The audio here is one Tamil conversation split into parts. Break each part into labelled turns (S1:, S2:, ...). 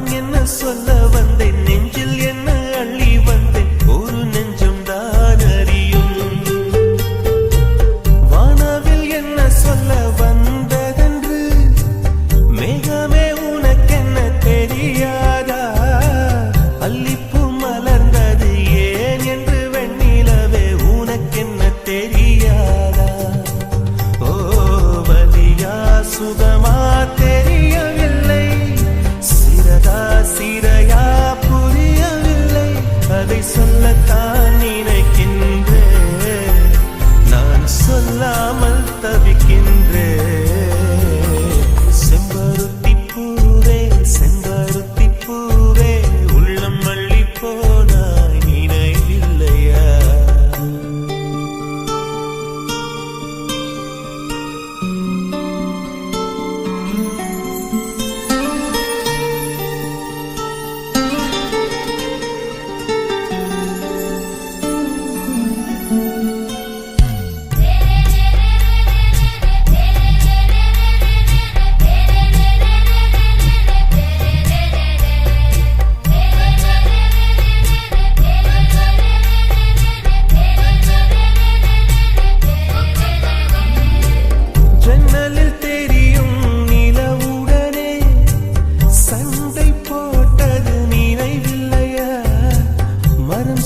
S1: நான் என்ன சொல்ல வந்தேன்? நெஞ்சில்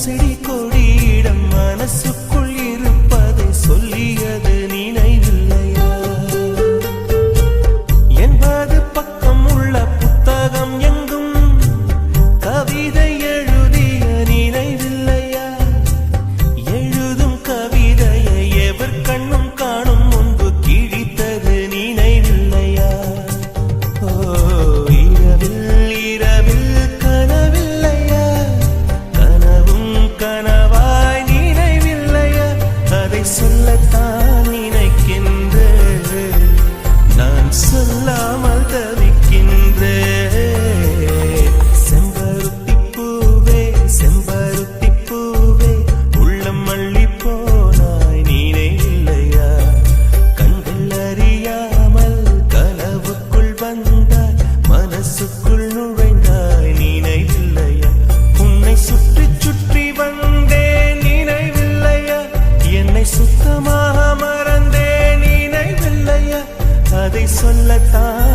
S1: സിടി കൊടിയിടം മനസ്സു love. அதை சொல்லத்தான்.